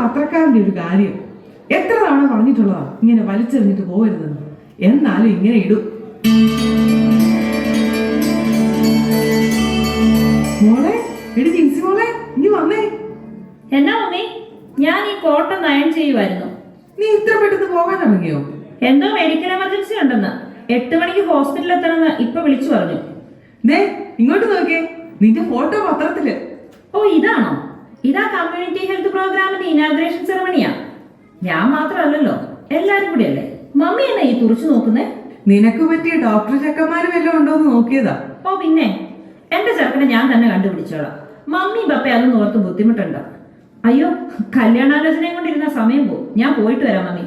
പത്രക്കാരന്റെ ഒരു കാര്യം. എത്ര തവണ പറഞ്ഞിട്ടുള്ളതാണ് ഇങ്ങനെ വലിച്ചെറിഞ്ഞിട്ട് പോകരുതെന്ന് എന്നാലും ഇങ്ങനെ ഇടും. മോളെ എടി ജിൻസി മോളെ ഇനി വന്നേ. എന്നാ മമ്മി ഞാൻ ഈ കോട്ട നയം ചെയ്യുമായിരുന്നു നീ ഇത്ര പെട്ടെന്ന് പോകാൻ ഇറങ്ങിയോ? എന്തോ മെഡിക്കൽ എമർജൻസി ഉണ്ടെന്ന്. എട്ട് മണിക്ക് ഹോസ്പിറ്റലിൽ എത്തണമെന്ന് ഇപ്പൊ വിളിച്ചു പറഞ്ഞു. ദേ ഇങ്ങോട്ട് നോക്കിയേ. നിന്റെ ഫോട്ടോ പത്രത്തിൽ. ഓ ഇതാണോ? ഇതാ കമ്മ്യൂണിറ്റി ഹെൽത്ത് പ്രോഗ്രാമിന്റെ ഇനാഗ്രേഷൻ സെറമണിയാ ഞാൻ മാത്രമല്ലല്ലോ എല്ലാരും കൂടി അല്ലേ മമ്മി എന്നാ ഈ തുറച്ചു നോക്കുന്നേ? നിനക്ക് പറ്റിയ ഡോക്ടർ ചെക്കന്മാര് വല്ലതും ഉണ്ടോന്ന് നോക്കിയതാ. ഓ പിന്നെ. എന്റെ ചെറുക്കനെ ഞാൻ തന്നെ കണ്ടുപിടിച്ചോളാം. മമ്മി പപ്പ അതൊന്നും ഓർത്ത് ബുദ്ധിമുട്ടുണ്ടോ. അയ്യോ കല്യാണാലോചനയും കൊണ്ടിരുന്ന സമയം പോകും ഞാൻ പോയിട്ട് വരാം മമ്മി.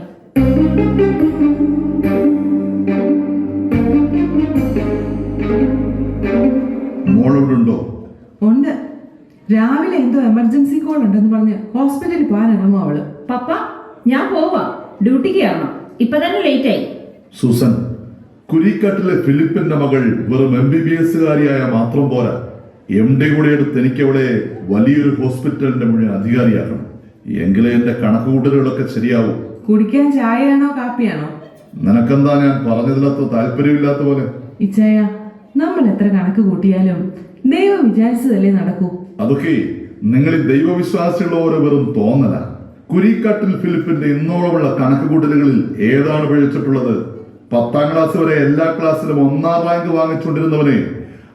ഉണ്ട്. രാവിലെ എന്തോ എമർജൻസി കോൾ ഉണ്ടെന്ന് പറഞ്ഞ് ഹോസ്പിറ്റലിൽ പോകാൻ ഇറങ്ങും അവൾ. പപ്പ ഞാൻ പോവാ. ഡ്യൂട്ടിക്ക് കയറണം. ഇപ്പൊ തന്നെ ലേറ്റ് ആയി. സൂസൻ കുരിക്കാട്ടിലെ ഫിലിപ്പിന്റെ മകൾ വെറും എം ബി ബി എസുകാരിയായ മാത്രം പോരാ. എം ഡി കൂടെ എടുത്ത് എനിക്ക് അവിടെ വലിയൊരു ഹോസ്പിറ്റലിന്റെ മുഴുവൻ അധികാരിയാക്കണം. എങ്കിലേ എന്റെ കണക്കുകൂട്ടലുകളൊക്കെ ശരിയാവും. കുടിക്കാൻ ചായയാണോ കാപ്പിയാണോ? നിനക്കെന്താ ഞാൻ പറഞ്ഞതിലത്ര താല്പര്യമില്ലാത്ത പോലെ? ഇച്ചായ നമ്മൾ എത്ര കണക്ക് കൂട്ടിയാലും ദൈവം വിചാരിച്ചതല്ലേ നടക്കൂ? അതൊക്കെ നിങ്ങൾ ദൈവവിശ്വാസിയുള്ളവരെ വെറും തോന്നല. കുരിക്കാട്ടിൽ ഫിലിപ്പിന്റെ ഇന്നോളമുള്ള കണക്കുകൂട്ടലുകളിൽ ഏതാണ് പഴിച്ചിട്ടുള്ളത്? പത്താം ക്ലാസ് വരെ എല്ലാ ക്ലാസ്സിലും ഒന്നാം റാങ്ക് വാങ്ങിച്ചുകൊണ്ടിരുന്നവനെ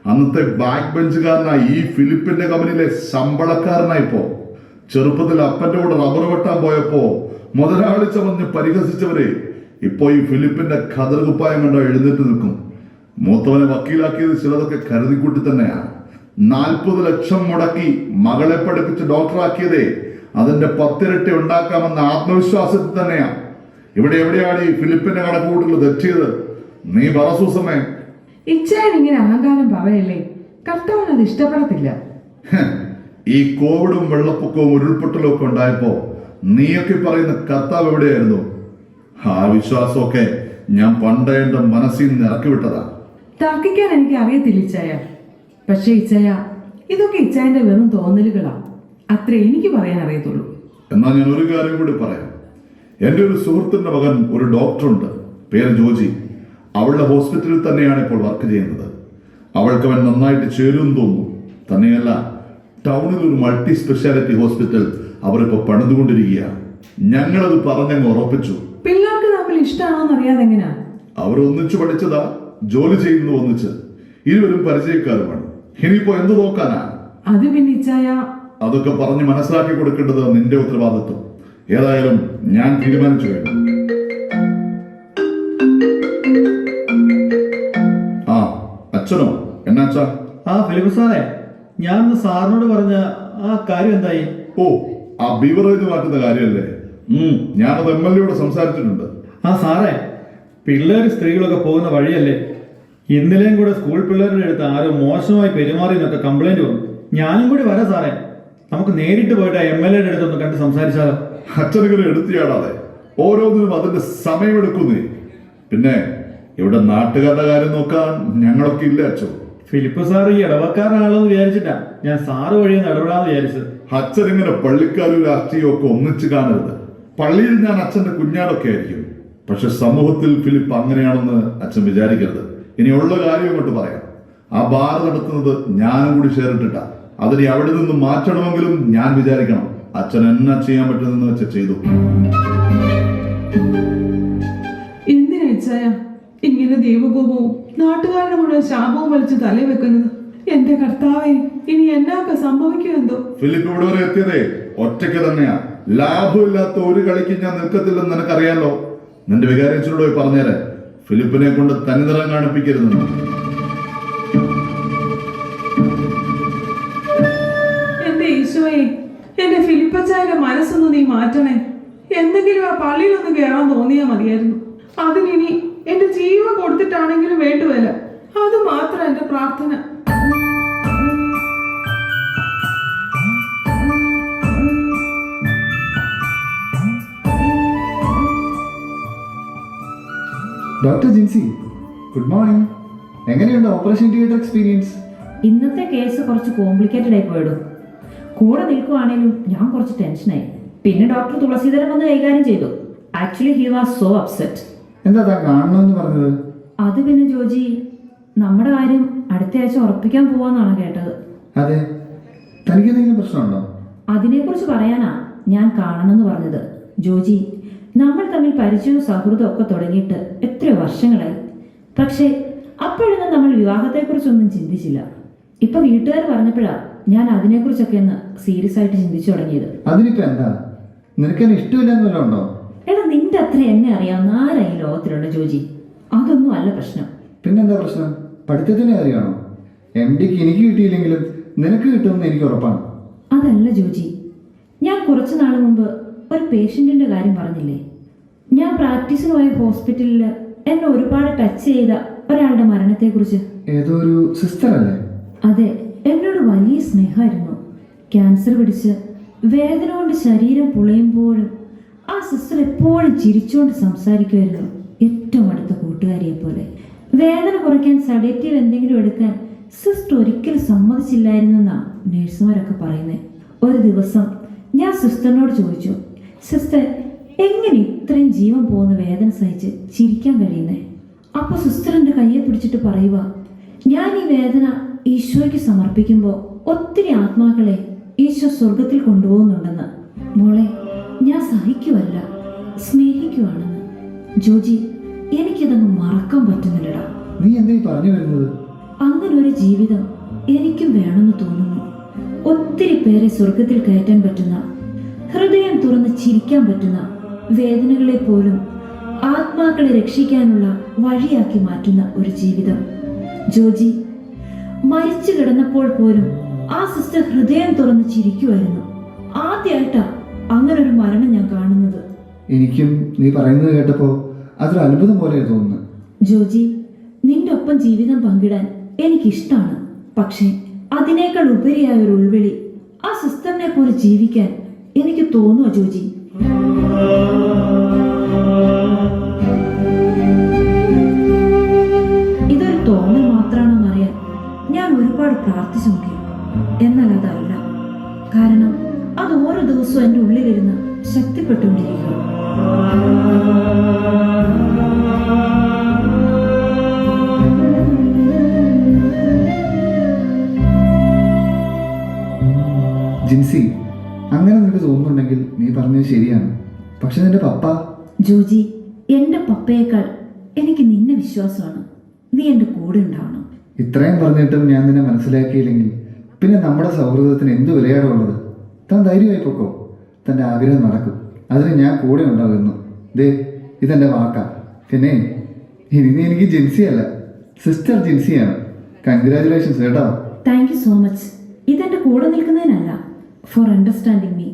അന്നത്തെ ബാക്ക് ബെഞ്ചുകാരനായി ഈ ഫിലിപ്പിന്റെ കമ്പനിയിലെ ശമ്പളക്കാരനായിപ്പോ ചെറുപ്പത്തിൽ അപ്പന്റെ കൂടെ റബ്ബർ വെട്ടാൻ പോയപ്പോ മുതലാളി ചമഞ്ഞ് പരിഹസിച്ചവരെ ഇപ്പോ ഈ ഫിലിപ്പിന്റെ ഖദർ കുപ്പായം കണ്ട എഴുന്നേറ്റ് നിൽക്കും. മൂത്തവനെ വക്കീലാക്കിയത് ചിലതൊക്കെ കരുതിക്കൂട്ടി തന്നെയാ. നാൽപ്പത് ലക്ഷം മുടക്കി മകളെ പഠിപ്പിച്ച് ഡോക്ടറാക്കിയതേ അതിന്റെ പത്തിരട്ടി ഉണ്ടാക്കാമെന്ന ആത്മവിശ്വാസത്തിൽ തന്നെയാ. ഇവിടെ എവിടെയാണ് ഈ ഫിലിപ്പിന്റെ കണക്കുകൂട്ടൽ തെറ്റിയത്? നീ പറസൂസമേ ഇച്ചായൻ ഇങ്ങനെ അഹങ്കാരം പറയല്ലേ? കർത്താവിന് അത് ഇഷ്ടപ്പെടത്തില്ല. ഈ കോവിഡും വെള്ളപ്പൊക്കവും ഉരുൾപൊട്ടലും ഒക്കെ ഉണ്ടായപ്പോ നീയൊക്കെ പറയുന്ന കർത്താവ് എവിടെയായിരുന്നു? ആ വിശ്വാസമൊക്കെ ഞാൻ പണ്ടേ എന്റെ മനസ്സിൽ നിന്ന് ഇറക്കി വിട്ടതാ തർക്കിക്കാൻ എനിക്ക് അറിയത്തില്ല ഇച്ചായ പക്ഷേ ഇച്ചയ ഇതൊക്കെ ഇച്ചായന്റെ വെറും തോന്നലുകളാ. അത്ര എനിക്ക് പറയാൻ അറിയത്തുള്ളൂ. എന്നാൽ ഞാൻ ഒരു കാര്യം കൂടി പറയാം. എന്റെ ഒരു സുഹൃത്തിന്റെ മകൻ ഒരു ഡോക്ടറുണ്ട്. പേര് ജോജി. അവളുടെ ഹോസ്പിറ്റലിൽ തന്നെയാണ് ഇപ്പോൾ വർക്ക് ചെയ്യുന്നത്. അവൾക്ക് അവൻ നന്നായിട്ട് ചേരുമെന്ന് തോന്നുന്നു. തന്നെയല്ല ടൗണിൽ ഒരു മൾട്ടി സ്പെഷ്യാലിറ്റി ഹോസ്പിറ്റൽ അവരിപ്പോൾ പണിതുകൊണ്ടിരിക്കുകയാണ് ഞങ്ങളത് പറഞ്ഞങ്ങ് ഉറപ്പിച്ചു. പിള്ളേർക്ക് തമ്മിൽ ഇഷ്ടമാണെന്ന് അറിയാതെ എങ്ങനെയാ അവർ ഒന്നിച്ചു പഠിച്ചതാ ജോലി ചെയ്യുന്നു ഒന്നിച്ച്. ഇരുവരും പരിചയക്കാരുമാണ്. ഇനിയിപ്പോ എന്ത് നോക്കാനാ? അത് പിന്നെ ഇച്ചായ. അതൊക്കെ പറഞ്ഞ് മനസ്സിലാക്കി കൊടുക്കേണ്ടത് നിന്റെ ഉത്തരവാദിത്വം. ഏതായാലും ഞാൻ തീരുമാനിച്ചു കഴിഞ്ഞു. ആ അച്ഛനോ? എന്നാച്ചാ ആ ഫിലിപ്പ് സാറേ ഞാൻ സാറിനോട് പറഞ്ഞ ആ കാര്യം എന്തായി? ഓ ആ ബീവറേജ് മാറ്റുന്ന കാര്യമല്ലേ? ഉം. ഞാനത് എം എൽ എയോട് സംസാരിച്ചിട്ടുണ്ട്. ആ സാറേ പിള്ളേർ സ്ത്രീകളൊക്കെ പോകുന്ന വഴിയല്ലേ ഇന്നലെയും കൂടെ സ്കൂൾ പിള്ളേരുടെ അടുത്ത് ആരോ മോശമായി പെരുമാറി എന്നൊക്കെ കംപ്ലൈന്റ് വന്നു. ഞാനും കൂടി വരാം സാറേ. നമുക്ക് നേരിട്ട് പോയിട്ട് എം എൽ എയുടെ അടുത്തൊന്ന് കണ്ട് സംസാരിച്ചാലോ? അച്ഛനെങ്കിലും എടുത്തിയാടാതെ ഓരോന്നിനും അതിന്റെ സമയമെടുക്കുന്നേ പിന്നെ ഇവിടെ നാട്ടുകാരുടെ കാര്യം നോക്കാൻ ഞങ്ങളൊക്കെ ഇല്ല അച്ഛൻ ഫിലിപ്പ് സാർ ഈ ഇടവക്കാരനാണെന്ന് വിചാരിച്ചിട്ടാ ഞാൻ സാറ് വഴിയെന്ന് ഇടപെടാന്ന് വിചാരിച്ചത്. അച്ഛൻ ഇങ്ങനെ പള്ളിക്കാരും രാഷ്ട്രീയവും ഒക്കെ ഒന്നിച്ച് കാണരുത്. പള്ളിയിൽ ഞാൻ അച്ഛന്റെ കുഞ്ഞാടൊക്കെ ആയിരിക്കും. പക്ഷെ സമൂഹത്തിൽ ഫിലിപ്പ് അങ്ങനെയാണെന്ന് അച്ഛൻ വിചാരിക്കരുത്. ഇനി ഉള്ള കാര്യം ഇങ്ങോട്ട് പറയാം. ആ ബാർ നടത്തുന്നത് ഞാനും കൂടി ഷെയറിട്ടിട്ടാ. അതിനെ അവിടെ നിന്ന് മാറ്റണമെങ്കിലും ഞാൻ വിചാരിക്കണം. അച്ഛൻ എന്നാ ചെയ്യാൻ പറ്റുന്നെന്ന് വെച്ച ചെയ്തു. എന്തിനാ ഇങ്ങനെ ദൈവകോപവും നാട്ടുകാരുടെ മുഴുവൻ ശാപവും വലിച്ച് തലയിൽ വെക്കുന്നത്? എന്റെ കർത്താവേ ഇനി എന്നാക്ക സംഭവിക്കുമെന്തോ ഫിലിപ്പ് ഇവിടെ വരെ എത്തിയതേ ഒറ്റയ്ക്ക് തന്നെയാ. ലാഭമില്ലാത്ത ഒരു കളിക്ക് ഞാൻ നിൽക്കത്തില്ലെന്ന് നിനക്കറിയാലോ? നിന്റെ വികാരിച്ചോട് പോയി പറഞ്ഞേരെ. ഫിലിപ്പിനെ കൊണ്ട് തനിനിറം കാണിപ്പിക്കരുതെന്ന്? എന്റെ ഈശോയെ എന്റെ ഫിലിപ്പച്ചായുടെ മനസ്സൊന്ന് നീ മാറ്റണേ. എന്തെങ്കിലും ആ പള്ളിയിലൊന്ന് കയറാൻ തോന്നിയാ മതിയായിരുന്നു. അതിനി എന്റെ ജീവൻ കൊടുത്തിട്ടാണെങ്കിലും വേണ്ടുവല്ല. അത് മാത്രം എന്റെ പ്രാർത്ഥന. Doctor Jincy good morning. എങ്ങനെയുണ്ട് ഓപ്പറേഷൻ തിയേറ്റർ എക്സ്പീരിയൻസ്? ഇന്നത്തെ കേസ് കുറച്ച് കോംപ്ലിക്കേറ്റഡ് ആയി പോയിടും. കൂടെ നിൽക്കുവാണേലും ഞാൻ കുറച്ച് ടെൻഷനായി പിന്നെ ഡോക്ടർ തുളസീധരൻ വന്ന് കൈകാര്യം ചെയ്തു. Actually he was so upset എന്താ കാണണമെന്ന് പറഞ്ഞത്? അത് പിന്നെ ജോജി നമ്മുടെ കാര്യം അടുത്ത ആഴ്ച ഉറപ്പിക്കാൻ പോവാന്നാണ് കേട്ടത്. അതെ. തനിക്ക് എന്തെങ്കിലും പ്രശ്നമുണ്ടോ? അതിനെക്കുറിച്ച് പറയാനാ ഞാൻ കാണണമെന്ന് പറഞ്ഞത്. ജോജി നമ്മൾ തമ്മിൽ പരിചയവും സൗഹൃദവും ഒക്കെ തുടങ്ങിയിട്ട് എത്രയോ വർഷങ്ങളായി? പക്ഷേ അപ്പോഴൊന്നും നമ്മൾ വിവാഹത്തെക്കുറിച്ചൊന്നും ചിന്തിച്ചില്ല. ഇപ്പൊ വീട്ടുകാർ പറഞ്ഞപ്പോഴാ ഞാൻ അതിനെക്കുറിച്ചൊക്കെ ഒന്ന് സീരിയസ് ആയിട്ട് ചിന്തിച്ചു തുടങ്ങിയത്. അതിനിപ്പോ എന്താ? നിനക്ക് എടാ നിന്റെ അത്ര എന്നെ അറിയാവുന്ന ആരാ ഈ ലോകത്തിലുള്ള ജോജി? അതൊന്നും അല്ല പ്രശ്നം. പിന്നെന്താ പ്രശ്നം? പഠിത്തത്തിനെ അറിയണോ? എം ഡിക്ക് എനിക്ക് കിട്ടിയില്ലെങ്കിലും നിനക്ക് കിട്ടുമെന്ന് എനിക്ക് ഉറപ്പാണ്. അതല്ല ജോജി. ഞാൻ കുറച്ചു നാൾ മുമ്പ് ഒരു പേഷ്യന്റിന്റെ കാര്യം പറഞ്ഞില്ലേ? ഞാൻ പ്രാക്ടീസിന് പോയ ഹോസ്പിറ്റലിൽ എന്നെ ഒരുപാട് ടച്ച് ചെയ്ത ഒരാളുടെ മരണത്തെക്കുറിച്ച്. ഏതോ ഒരു സിസ്റ്റർ അല്ലേ? അതെ എന്നോട് വലിയ സ്നേഹമായിരുന്നു. ക്യാൻസർ പിടിച്ച് വേദന കൊണ്ട് ശരീരം പുളയുമ്പോഴും ആ സിസ്റ്റർ എപ്പോഴും ചിരിച്ചുകൊണ്ട് സംസാരിക്കുമായിരുന്നു. ഏറ്റവും അടുത്ത കൂട്ടുകാരിയെ പോലെ. വേദന കുറയ്ക്കാൻ സഡേറ്റീവ് എന്തെങ്കിലും എടുക്കാൻ സിസ്റ്റർ ഒരിക്കലും സമ്മതിച്ചില്ലായിരുന്നെന്നാണ് നേഴ്സുമാരൊക്കെ പറയുന്നത് ഒരു ദിവസം ഞാൻ സിസ്റ്ററിനോട് ചോദിച്ചു സിസ്റ്റർ എങ്ങനെ ഇത്രയും ജീവൻ പോകുന്ന വേദന സഹിച്ച് ചിരിക്കാൻ കഴിയുന്നേ? അപ്പൊ സിസ്റ്റർ എന്റെ കയ്യെ പിടിച്ചിട്ട് പറയുക ഞാൻ ഈ വേദന ഈശോയ്ക്ക് സമർപ്പിക്കുമ്പോൾ ഒത്തിരി ആത്മാക്കളെ ഈശോ സ്വർഗത്തിൽ കൊണ്ടുപോകുന്നുണ്ടെന്ന്. മോളെ ഞാൻ സഹിക്കുവല്ല സ്നേഹിക്കുവാണെന്ന്. ജോജി എനിക്കതങ്ങ് മറക്കാൻ പറ്റുന്നില്ലടാ. നീ എന്തായി പറഞ്ഞു വരുന്നത്? അങ്ങനെ ഒരു ജീവിതം എനിക്കും വേണമെന്ന് തോന്നുന്നു. ഒത്തിരി പേരെ സ്വർഗത്തിൽ കയറ്റാൻ പറ്റുന്ന ഹൃദയം തുറന്ന് ചിരിക്കാൻ പറ്റുന്ന വേദനകളെ പോലും ആത്മാക്കളെ രക്ഷിക്കാനുള്ള വഴിയാക്കി മാറ്റുന്ന ഒരു ജീവിതം. ജോജി മരിച്ചു കിടന്നപ്പോൾ പോലും ആ സിസ്റ്റർ ഹൃദയം തുറന്ന് ചിരിക്കുമായിരുന്നു ആദ്യമായിട്ടാ അങ്ങനെ ഒരു മരണം ഞാൻ കാണുന്നത്. എനിക്കും നീ പറയുന്നത് കേട്ടപ്പോ അതൊരു അത്ഭുതം പോലെ തോന്നുന്നു. ജോജി നിന്റെ ഒപ്പം ജീവിതം പങ്കിടാൻ എനിക്കിഷ്ടാണ്. പക്ഷേ അതിനേക്കാൾ ഉപരിയായ ഒരു ഉൾവിളി ആ സിസ്റ്ററിനെ പോലെ ജീവിക്കാൻ എനിക്ക് തോന്നുക ജോജി. ഇതൊരു തോന്നൽ മാത്രമാണെന്നറിയാൻ ഞാൻ ഒരുപാട് പ്രാർത്ഥിച്ചു നോക്കി എന്നാൽ അതല്ല. കാരണം അത് ഓരോ ദിവസവും എന്റെ ഉള്ളിലിരുന്ന് ശക്തിപ്പെട്ടുകൊണ്ടിരിക്കുക ജിൻസി പറഞ്ഞത് ശരിയാണ്. പക്ഷെ നിന്റെ പപ്പ? ജോജി എന്റെ പപ്പയേക്കാൾ എനിക്ക് നിന്നെ വിശ്വാസമാണ്. നീ എന്റെ കൂടെ ഉണ്ടാവണം. ഇത്രയും പറഞ്ഞിട്ടും ഞാൻ നിന്നെ മനസ്സിലാക്കിയില്ലെങ്കിൽ പിന്നെ നമ്മുടെ സൗഹൃദത്തിന് എന്ത് വിലയാറുള്ളത് ഉള്ളത്? താൻ ധൈര്യമായി പൊക്കോ? തന്റെ ആഗ്രഹം നടക്കും. അതിന് ഞാൻ കൂടെ ഉണ്ടാകുന്നു. ദേ ഇതെന്റെ വാക്കാ. പിന്നെ ഇനി നീ എനിക്ക് ജിൻസിയല്ല സിസ്റ്റർ ജിൻസിയാണ്. കൺഗ്രാചുലേഷൻസ് കേട്ടോ. താങ്ക് യു സോ മച്ച് ഇതെന്റെ കൂടെ നിൽക്കുന്നതിനല്ല ഫോർ അണ്ടർസ്റ്റാൻഡിങ് മീ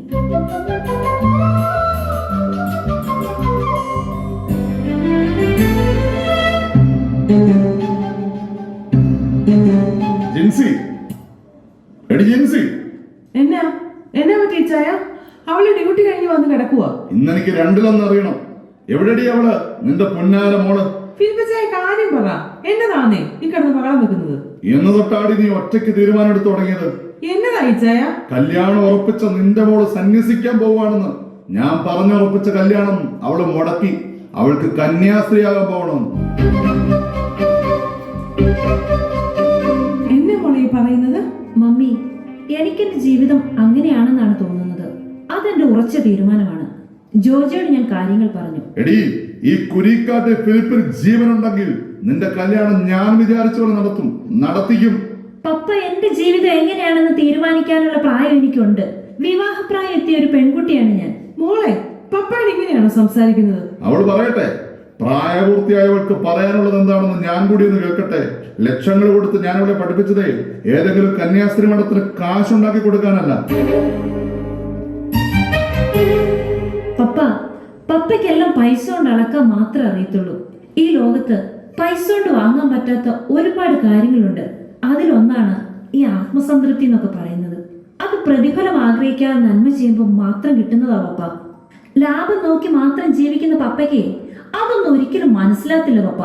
ജിൻസി. എടി ജിൻസി. എന്നാ? എന്നാ പറ്റി ചായ? അവൾ ഡ്യൂട്ടി കഴിഞ്ഞ് വന്ന് കിടക്കുവാ. ഇന്നെനിക്ക് രണ്ടിലൊന്ന് അറിയണം. എവിടെടി അവൾ? നിന്റെ പൊന്നാര മോൾ. ഫിലിപ്പച്ചായ കാര്യം പറ. എന്നതാന്നേ ഈ കിടന്ന് പകളം വെക്കുന്നത്? എന്ന് തൊട്ടാടി നീ ഒറ്റയ്ക്ക് തീരുമാനം എടുത്തു തുടങ്ങിയത്? കല്യാണം ഉറപ്പിച്ച നിന്റെ മോൾ സന്യസിക്കാൻ പോവാണെന്ന് ഞാൻ പറഞ്ഞുറപ്പിച്ച കല്യാണം അവൾ മുടക്കി. അവൾക്ക് കന്യാസ്ത്രീയാകാൻ പോകണം. എന്നെ മോളെ പറയുന്നത്? മമ്മി എനിക്കെന്റെ ജീവിതം അങ്ങനെയാണെന്നാണ് തോന്നുന്നത്. അതെന്റെ ഉറച്ച തീരുമാനമാണ്. ജോജിയോട് ഞാൻ കാര്യങ്ങൾ പറഞ്ഞു. എടി ഈ കുരിക്കാട്ട് ഫിലിപ്പിന് ജീവനുണ്ടെങ്കിൽ നിന്റെ കല്യാണം ഞാൻ വിചാരിച്ചോടെ നടത്തും. നടത്തിക്കും. പപ്പ എന്റെ ജീവിതം എങ്ങനെയാണെന്ന് തീരുമാനിക്കാനുള്ള പ്രായം എനിക്കുണ്ട്. വിവാഹപ്രായം എത്തിയ ഒരു പെൺകുട്ടിയാണ് ഞാൻ. മോളെ പപ്പാട് ഇങ്ങനെയാണോ സംസാരിക്കുന്നത്? അവൾ പറയട്ടെ. പ്രായപൂർത്തിയായവർക്ക് പറയാനുള്ളത് എന്താണെന്ന് ഞാൻ കൂടി ഒന്ന് കേൾക്കട്ടെ. ലക്ഷങ്ങൾ കൊടുത്ത് ഞാൻ അവളെ പഠിപ്പിച്ചതേ ഏതെങ്കിലും കന്യാസ്ത്രീ മഠത്തിന് കാശുണ്ടാക്കി കൊടുക്കാനല്ല. പപ്പ പപ്പയ്ക്കെല്ലാം പൈസ കൊണ്ട് അളക്കാൻ മാത്രമേ അറിയത്തുള്ളൂ. ഈ ലോകത്ത് പൈസ കൊണ്ട് വാങ്ങാൻ പറ്റാത്ത ഒരുപാട് കാര്യങ്ങളുണ്ട്. അതിലൊന്നാണ് ഈ ആത്മസംതൃപ്തി എന്നൊക്കെ പറയുന്നത്. അത് പ്രതിഫലം ആഗ്രഹിക്കാതെ നന്മ ചെയ്യുമ്പോൾ മാത്രം കിട്ടുന്നതാ പപ്പ. ലാഭം നോക്കി മാത്രം ജീവിക്കുന്ന പപ്പയ്ക്ക് അതൊന്നും ഒരിക്കലും മനസ്സിലാത്തില്ല പപ്പ.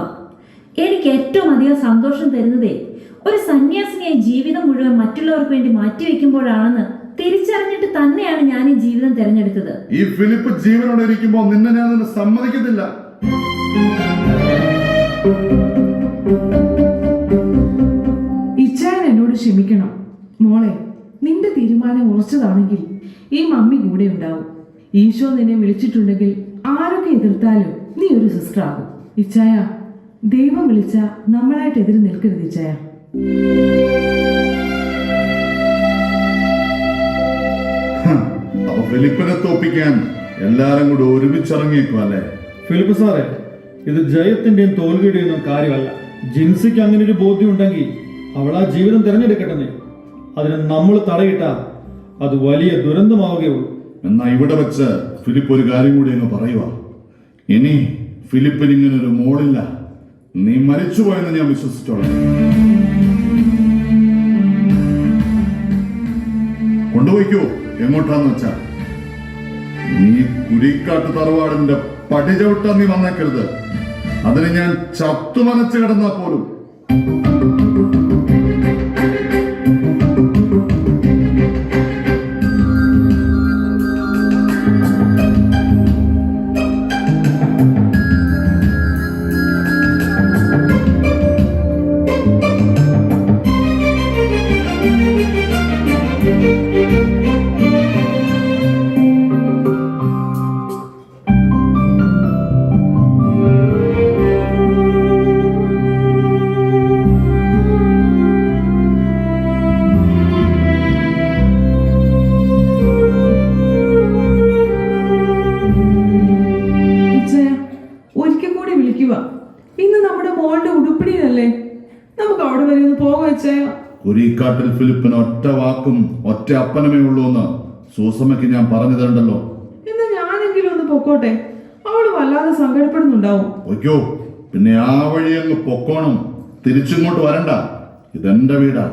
എനിക്ക് ഏറ്റവും അധികം സന്തോഷം തരുന്നതേ ഒരു സന്യാസിനിയായി ജീവിതം മുഴുവൻ മറ്റുള്ളവർക്ക് വേണ്ടി മാറ്റിവെക്കുമ്പോഴാണെന്ന് തിരിച്ചറിഞ്ഞിട്ട് തന്നെയാണ് ഞാൻ ഈ ജീവിതം തിരഞ്ഞെടുത്തത്. ഈ ഫിലിപ്പ് ജീവനോടെ ഇരിക്കുമ്പോൾ നിന്നെ ഞാൻ സമ്മതിക്കത്തില്ല. ക്ഷമിക്കണം. മോളെ നിന്റെ തീരുമാനം ഉറച്ചതാണെങ്കിൽ ഈ മമ്മി കൂടെ ഉണ്ടാവും. ഈശോ നിന്നെ വിളിച്ചിട്ടുണ്ടെങ്കിൽ ആരൊക്കെ എതിർത്താലും നീ ഒരു സിസ്റ്റർ ആകും. ഇച്ചായ ദൈവം വിളിച്ച നമ്മളായിട്ട് എതിര് നിൽക്കരുത് ഇച്ചായ. ഫിലിപ്പിനെ തോപ്പിക്കാൻ എല്ലാരും കൂടി ഒരുമിച്ചിറങ്ങിയേക്കും അല്ലേ? ഫിലിപ്പ് സാറേ ഇത് ജയത്തിന്റെയും തോൽവിയുടെയും കാര്യമല്ല. ജിൻസിക്ക് അങ്ങനെ ഒരു ബോധ്യം ഉണ്ടെങ്കിൽ അവൾ ആ ജീവിതം തിരഞ്ഞെടുക്കട്ടെ അതിന് നമ്മൾ തടയിട്ട അത് വലിയ ദുരന്തമാവുകയുള്ളൂ. എന്നാ ഇവിടെ വെച്ച് ഫിലിപ്പ് ഒരു കാര്യം കൂടി അങ്ങ് പറയുക ഇനി ഫിലിപ്പിന് ഇങ്ങനെ ഒരു മോളില്ല. നീ മരിച്ചു പോയെന്ന് ഞാൻ വിശ്വസിച്ചോളാം. കൊണ്ടുപോയിക്കോ എങ്ങോട്ടാന്ന് വെച്ചാ. നീ കുരിക്കാട്ട് തറവാടിന്റെ പടിചവിട്ടാ നീ വന്നേക്കരുത്. അതിന് ഞാൻ ചത്തുമനച്ച് കിടന്നാ പോലും. കുരിക്കാട്ടിൽ ഫിലിപ്പിന് ഒറ്റ വാക്കും ഒറ്റ അപ്പനമേ ഉള്ളൂ എന്ന് സൂസമ്മയ്ക്ക് ഞാൻ പറഞ്ഞു തരണ്ടല്ലോ. എന്നാ ഞാനെങ്കിലും ഒന്ന് പൊക്കോട്ടെ? അവൾ വല്ലാതെ സങ്കടപ്പെടുന്നുണ്ടാവും. ഒയ്ക്കോ പിന്നെ ആ വഴി അങ്ങ് പൊക്കോണം. തിരിച്ചിങ്ങോട്ട് വരണ്ട. ഇതെന്റെ വീടാ.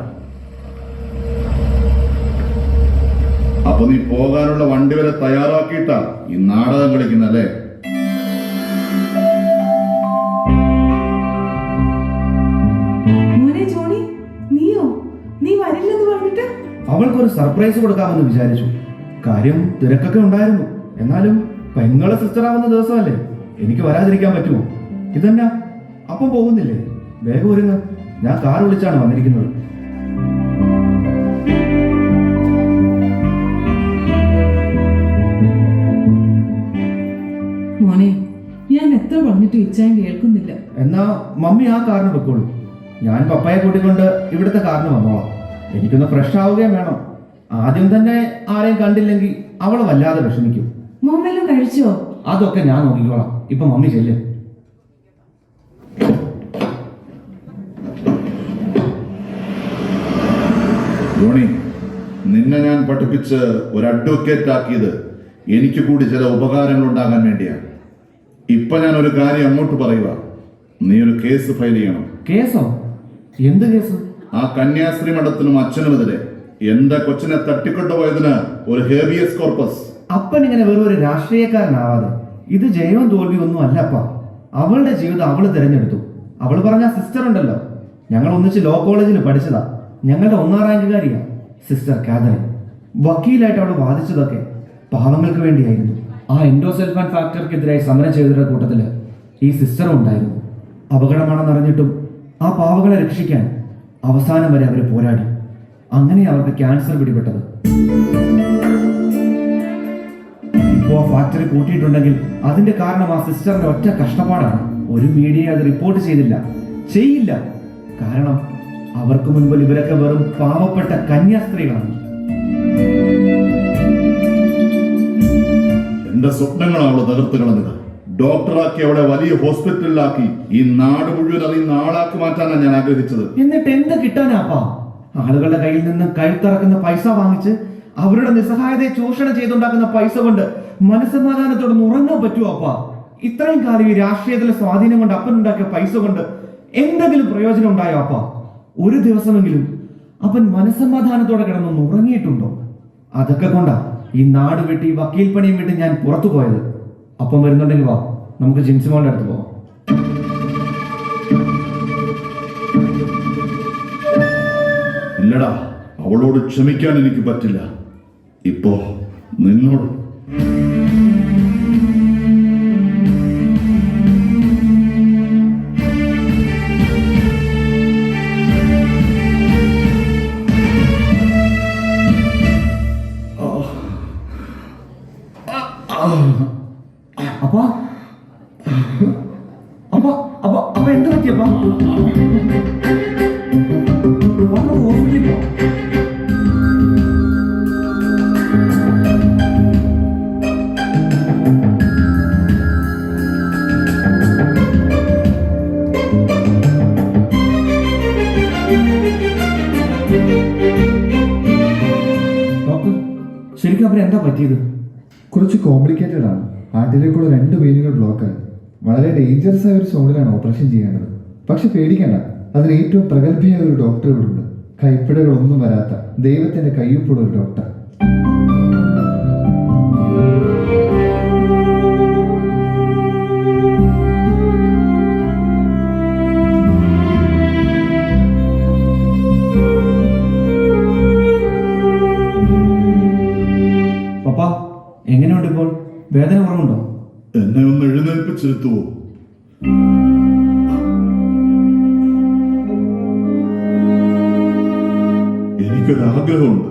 അപ്പൊ നീ പോകാനുള്ള വണ്ടി വരെ തയ്യാറാക്കിയിട്ടാ ഈ നാടകം കളിക്കുന്നല്ലേ അവൾക്കൊരു സർപ്രൈസ് കൊടുക്കാമെന്ന് വിചാരിച്ചു. കാര്യം തിരക്കൊക്കെ ഉണ്ടായിരുന്നു. എന്നാലും പെങ്ങളെ സിസ്റ്റർ ആവുന്ന ദിവസമല്ലേ? എനിക്ക് വരാതിരിക്കാൻ പറ്റുമോ? ഇതെന്നാ? അപ്പം പോകുന്നില്ലേ? വേഗം ഒരുങ്ങ്. ഞാൻ കാർ വിളിച്ചാണ് വന്നിരിക്കുന്നത്. മോനെ ഞാൻ എത്ര പറഞ്ഞിട്ട് ഇച്ചാൻ കേൾക്കുന്നില്ല. എന്നാ മമ്മി ആ കാറിന് വെക്കോളൂ ഞാൻ പപ്പയെ കൂട്ടിക്കൊണ്ട് ഇവിടുത്തെ കാറിന് വന്നോളാം. എനിക്കൊന്ന് ഫ്രഷ് ആവുകയും വേണം. ആദ്യം തന്നെ ആരെയും കണ്ടില്ലെങ്കിൽ അവളെ വല്ലാതെ വിഷമിക്കും. മോമെല്ലാം കഴിച്ചോ? അതൊക്കെ ഞാൻ നോക്കിക്കോളാം. ഇപ്പൊ മമ്മി ചെല്ലു. ധോണി നിന്നെ ഞാൻ പഠിപ്പിച്ച് ഒരു അഡ്വക്കേറ്റ് ആക്കിയത് എനിക്ക് കൂടി ചില ഉപകാരങ്ങൾ ഉണ്ടാകാൻ വേണ്ടിയാണ്. ഇപ്പൊ ഞാൻ ഒരു കാര്യം അങ്ങോട്ട് പറയുക. നീ ഒരു കേസ് ഫയൽ ചെയ്യണം. കേസോ എന്ത് കേസ് ആ കന്യാസ്ത്രീ മഠത്തിനും അച്ഛനുമെതിരെ എന്റെ കൊച്ചിനെ തട്ടിക്കൊണ്ടുപോയതിന് ഒരു ഹേബിയസ് കോർപ്പസ് അപ്പൻ ഇങ്ങനെ വെറും ഒരു രാഷ്ട്രീയക്കാരനാവാതെ ഇത് ജയവും തോൽവിയും ഒന്നും അല്ല അപ്പ അവളുടെ ജീവിതം അവൾ തിരഞ്ഞെടുത്തു. അവൾ പറഞ്ഞ സിസ്റ്റർ ഉണ്ടല്ലോ. ഞങ്ങൾ ഒന്നിച്ച് ലോ കോളേജിൽ പഠിച്ചതാ. ഞങ്ങളുടെ ഒന്നാം റാങ്കുകാരിയാ സിസ്റ്റർ കാതറിൻ വക്കീലായിട്ട് അവൾ വാദിച്ചതൊക്കെ പാവങ്ങൾക്ക് വേണ്ടിയായിരുന്നു. ആ എൻഡോസെൽഫാൻ ഫാക്ടർക്കെതിരായി സമരം ചെയ്തവരുടെ കൂട്ടത്തിൽ ഈ സിസ്റ്ററും ഉണ്ടായിരുന്നു. അപകടമാണെന്ന് അറിഞ്ഞിട്ടും ആ പാവങ്ങളെ രക്ഷിക്കാൻ അവസാനം വരെ അവർ പോരാടി. അങ്ങനെ അവർക്ക് ക്യാൻസർ പിടിപെട്ടത്. ഇപ്പോ ആ ഫാക്ടറി കൂട്ടിയിട്ടുണ്ടെങ്കിൽ അതിന്റെ കാരണം ആ സിസ്റ്ററിന്റെ ഒറ്റ കഷ്ടപ്പാടാണ്. ഒരു മീഡിയ അത് റിപ്പോർട്ട് ചെയ്തില്ല. ചെയ്യില്ല. കാരണം അവർക്ക് മുൻപിൽ ഇവരൊക്കെ വെറും പാവപ്പെട്ട കന്യാസ്ത്രീകളാണ്. എന്റെ സ്വപ്നങ്ങളാണ് അവൾ തകർത്ത് കളഞ്ഞത്. ഡോക്ടറാക്കി അവളെ വലിയ ഹോസ്പിറ്റലിലാക്കി. ഈ നാട് മുഴുവൻ അറിയുന്ന ആളാക്കി മാറ്റാനാണ് ഞാൻ ആഗ്രഹിച്ചത്. എന്നിട്ട് എന്ത് കിട്ടാനാപ്പാ? ആളുകളുടെ കയ്യിൽ നിന്ന് കൈത്തറക്കുന്ന പൈസ വാങ്ങിച്ച് അവരുടെ നിസ്സഹായതയെ ചൂഷണം ചെയ്തുണ്ടാക്കുന്ന പൈസ കൊണ്ട് മനസ്സമാധാനത്തോടെ ഉറങ്ങാൻ പറ്റുമോ അപ്പാ ഇത്രയും കാലം ഈ രാഷ്ട്രീയത്തിലെ സ്വാധീനം കൊണ്ട് അപ്പനുണ്ടാക്കിയ പൈസ കൊണ്ട് എന്തെങ്കിലും പ്രയോജനം ഉണ്ടായോ അപ്പാ ഒരു ദിവസമെങ്കിലും അവൻ മനസ്സമാധാനത്തോടെ കിടന്നൊന്ന് ഉറങ്ങിയിട്ടുണ്ടോ? അതൊക്കെ കൊണ്ടാ ഈ നാട് വിട്ട് ഈ വക്കീൽ പണിയും വിട്ട് ഞാൻ പുറത്തു പോയത് അപ്പം വരുന്നുണ്ടെങ്കിൽ വാ. നമുക്ക് ജിൻസിമോളുടെ അടുത്ത് പോവാം. ഇല്ലടാ അവളോട് ക്ഷമിക്കാൻ എനിക്ക് പറ്റില്ല. ഇപ്പോ നിന്നോടും. അപ്പൊ അപ്പൊ എന്ത് പറ്റിയപ്പാ അപ്പൊ ഹോസ്പിറ്റലിൽ പോ ഡോക്ടർ ശരിക്കും അവന് എന്താ പറ്റിയത് വളരെ ഡേഞ്ചറസ് ആയ ഒരു സോണിലാണ് ഓപ്പറേഷൻ ചെയ്യേണ്ടത്. പക്ഷെ പേടിക്കേണ്ട. അതിന് ഏറ്റവും പ്രഗത്ഭയായ ഒരു ഡോക്ടർ ഇവിടെ ഉണ്ട് കൈപ്പിഴകളൊന്നും വരാത്ത ദൈവത്തിന്റെ കയ്യൊപ്പുള്ള ഒരു ഡോക്ടർ പപ്പ എങ്ങനെയുണ്ട് ഇപ്പോൾ? വേദന കുറവുണ്ടോ? എന്നെ ഒന്ന് എഴുന്നേൽപ്പിച്ചിരുത്തുവോ എനിക്കൊരാഗ്രഹമുണ്ട്.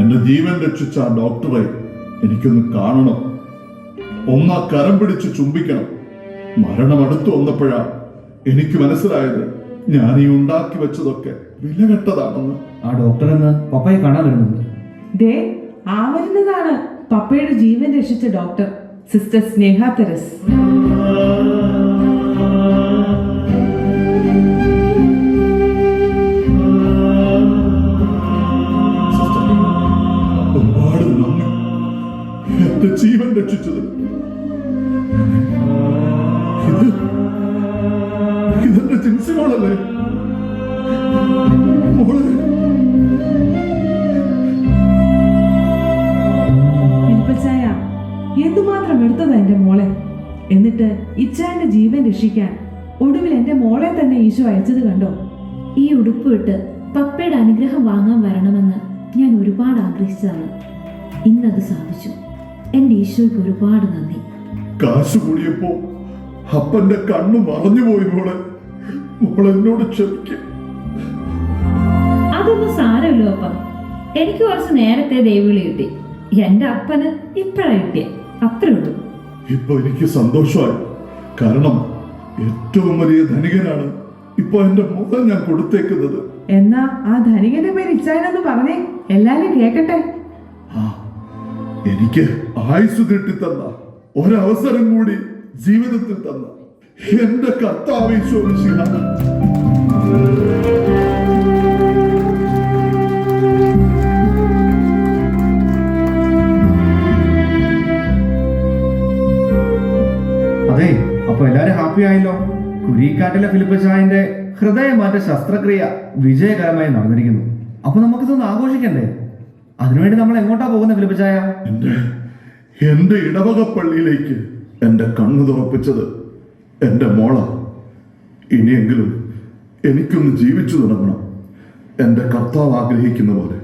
എന്റെ ജീവൻ രക്ഷിച്ച ആ ഡോക്ടറെ എനിക്കൊന്ന് കാണണം. ഒന്നാ കരം പിടിച്ച് ചുംബിക്കണം. മരണം അടുത്തു വന്നപ്പോഴാ എനിക്ക് മനസ്സിലായത് ഞാൻ ഈ ഉണ്ടാക്കി വെച്ചതൊക്കെ വിലകെട്ടതാണെന്ന്. ആ ഡോക്ടർ എന്ന് പപ്പയെ കാണാൻ വരുന്നുണ്ട്. ദേ ആ വരുന്നതാണ് പപ്പയുടെ ജീവൻ രക്ഷിച്ച ഡോക്ടർ. സിസ്റ്റർ സ്നേഹ തെരസ്. ജീവൻ രക്ഷിച്ചത് ഇത് ഇതെന്റെ ജിൻസിമോളല്ലേ എന്നിട്ട് ഇച്ചാന്റെ ജീവൻ രക്ഷിക്കാൻ ഒടുവിൽ എന്റെ മോളെ തന്നെ ഈശോ അയച്ചത് കണ്ടോ? ഈ ഉടുപ്പ് ഇട്ട് പപ്പയുടെ അനുഗ്രഹം വാങ്ങാൻ വരണമെന്ന് ഞാൻ ഒരുപാട് ആഗ്രഹിച്ചതാണ്. ഇന്നത് സാധിച്ചു. എന്റെ ഈശോയ്ക്ക് ഒരുപാട് നന്ദി. കാശ് കൂടിയപ്പോ അപ്പന്റെ കണ്ണു മറഞ്ഞു പോയി മോളെ എന്നോട് ക്ഷമിക്കും. അതൊന്നും സാരമില്ലോ അപ്പ. എനിക്ക് കുറച്ച് നേരത്തെ ദൈവവിളി കിട്ടി. എന്റെ അപ്പന് ഇപ്പഴാ കിട്ടിയ. അത്രേ ഉള്ളൂ. ഇപ്പൊ എനിക്ക് സന്തോഷമായി. കാരണം ഏറ്റവും വലിയ ധനികനാണ് ഇപ്പൊ എന്റെ മുഖം ഞാൻ കൊടുത്തേക്കുന്നത്. എന്നാ ആ ധനികന്റെ പേര് ഇച്ചായനെന്ന് പറഞ്ഞേ. എല്ലാരും കേക്കട്ടെ. ആ എനിക്ക് ആയുസ് നീട്ടിത്തന്ന ഒരവസരം കൂടി ജീവിതത്തിൽ തന്ന എന്റെ കർത്താവ് ഈശോ അതെ അപ്പൊ എല്ലാരും ഹാപ്പി ആയല്ലോ. കുരിക്കാട്ടിലെ ഫിലിപ്പ് ചായന്റെ ഹൃദയമാറ്റ ശസ്ത്രക്രിയ വിജയകരമായി നടന്നിരിക്കുന്നു. അപ്പൊ നമുക്കിതൊന്ന് ആഘോഷിക്കണ്ടേ? അതിനുവേണ്ടി നമ്മൾ എങ്ങോട്ടാ പോകുന്നത് ഫിലിപ്പ് ചായ? എന്റെ എന്റെ ഇടവക പള്ളിയിലേക്ക് എന്റെ കണ്ണു തുറപ്പിച്ചത് എന്റെ മോള. ഇനിയെങ്കിലും എനിക്കൊന്ന് ജീവിച്ചു തുടങ്ങണം. എന്റെ കർത്താവ് ആഗ്രഹിക്കുന്ന പോലെ.